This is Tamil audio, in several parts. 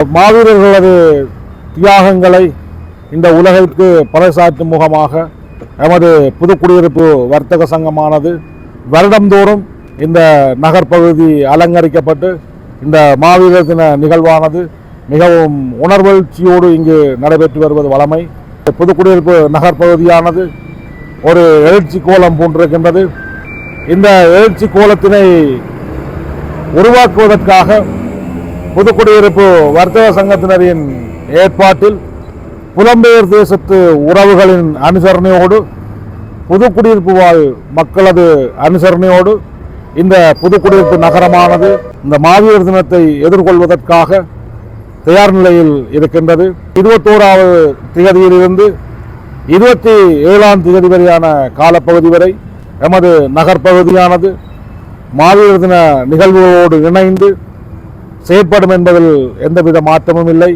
மாவீரர்களது தியாகங்களை இந்த உலகிற்கு பறைசாற்றும் முகமாக எமது புதுக்குடியிருப்பு வர்த்தக சங்கமானது வருடந்தோறும் இந்த நகர்ப்பகுதி அலங்கரிக்கப்பட்டு இந்த மாவீரர் தின நிகழ்வானது மிகவும் உணர்வெழுச்சியோடு இங்கு நடைபெற்று வருவது வழமை. புதுக்குடியிருப்பு நகர்ப்பகுதியானது ஒரு எழுச்சி கோலம் போன்றிருக்கின்றது இந்த எழுச்சி கோலத்தினை உருவாக்குவதற்காக புதுக்குடியிருப்பு வர்த்தக சங்கத்தினரின் ஏற்பாட்டில் புலம்பெயர் தேசத்து உறவுகளின் அனுசரணையோடு புதுக்குடியிருப்பு வாழ் மக்களது அனுசரணையோடு இந்த புதுக்குடியிருப்பு நகரமானது இந்த மாவீரர் தினத்தை எதிர்கொள்வதற்காக தயார் நிலையில் இருக்கின்றது. இருபத்தோராவது திகதியிலிருந்து இருபத்தி ஏழாம் திகதி வரையான காலப்பகுதி வரை எமது நகர்ப்பகுதியானது மாவீரர் தின நிகழ்வுகளோடு இணைந்து செய்யப்படும் என்பதில் எந்தவித மாற்றமும் இல்லை.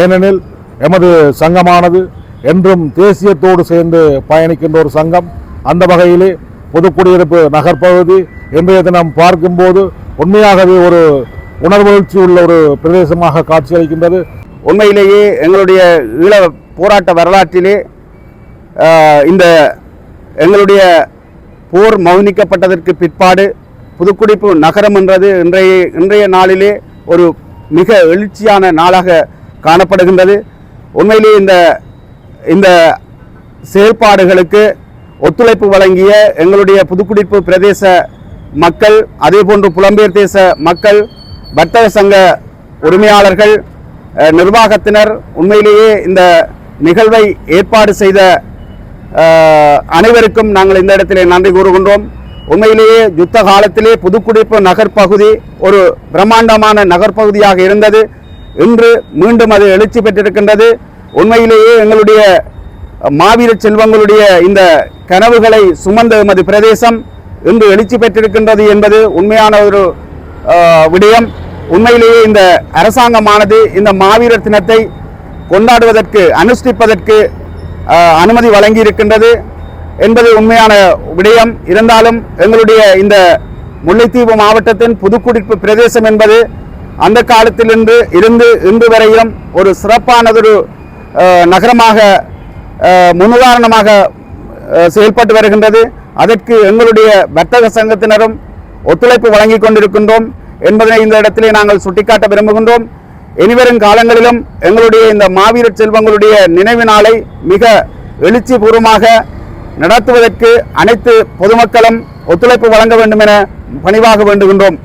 ஏனெனில் எமது சங்கமானது என்றும் தேசியத்தோடு சேர்ந்து பயணிக்கின்ற ஒரு சங்கம். அந்த வகையிலே புதுக்குடியிருப்பு நகர்ப்பகுதி இன்றைய தினம் பார்க்கும்போது உண்மையாகவே ஒரு உணர்வெழுச்சி உள்ள ஒரு பிரதேசமாக காட்சியளிக்கின்றது. உண்மையிலேயே எங்களுடைய ஈழ போராட்ட வரலாற்றிலே இந்த எங்களுடைய போர் மௌனிக்கப்பட்டதற்கு பிற்பாடு புதுக்குடிப்பு நகரம் என்றது இன்றைய இன்றைய நாளிலே ஒரு மிக எழுச்சியான நாளாக காணப்படுகின்றது. உண்மையிலே இந்த இந்த செயல்பாடுகளுக்கு ஒத்துழைப்பு வழங்கிய எங்களுடைய புதுக்குடிப்பு பிரதேச மக்கள் அதேபோன்று புலம்பெயர் தேச மக்கள் வர்த்தக சங்க உரிமையாளர்கள் நிர்வாகத்தினர் உண்மையிலேயே இந்த நிகழ்வை ஏற்பாடு செய்த அனைவருக்கும் நாங்கள் இந்த இடத்திலே நன்றி கூறுகின்றோம். உண்மையிலேயே யுத்த காலத்திலே புதுக்குடிப்பு நகர்ப்பகுதி ஒரு பிரம்மாண்டமான நகர்ப்பகுதியாக இருந்தது. இன்று மீண்டும் அது எழுச்சி பெற்றிருக்கின்றது. உண்மையிலேயே எங்களுடைய மாவீர செல்வங்களுடைய இந்த கனவுகளை சுமந்த எமது பிரதேசம் இன்று எழுச்சி பெற்றிருக்கின்றது என்பது உண்மையான ஒரு விடயம். உண்மையிலேயே இந்த அரசாங்கமானது இந்த மாவீரர் தினத்தை கொண்டாடுவதற்கு அனுஷ்டிப்பதற்கு அனுமதி வழங்கி இருக்கின்றது என்பது உண்மையான விடயம். இருந்தாலும் எங்களுடைய இந்த முல்லைத்தீவு மாவட்டத்தின் புதுக்குடிப்பு பிரதேசம் என்பது அந்த காலத்திலிருந்து இருந்து இன்று வரையும் ஒரு சிறப்பானதொரு நகரமாக முன்னுதாரணமாக செயல்பட்டு வருகின்றது. அதற்கு எங்களுடைய வர்த்தக சங்கத்தினரும் ஒத்துழைப்பு வழங்கி கொண்டிருக்கின்றோம் என்பதனை இந்த இடத்திலே நாங்கள் சுட்டிக்காட்ட விரும்புகின்றோம். இனிவரும் காலங்களிலும் எங்களுடைய இந்த மாவீரர் செல்வங்களுடைய நினைவு நாளை மிக எழுச்சி பூர்வமாக நடத்துவதற்கு அனைத்து பொதுமக்களும் ஒத்துழைப்பு வழங்க வேண்டும் என பணிவாக வேண்டுகின்றோம்.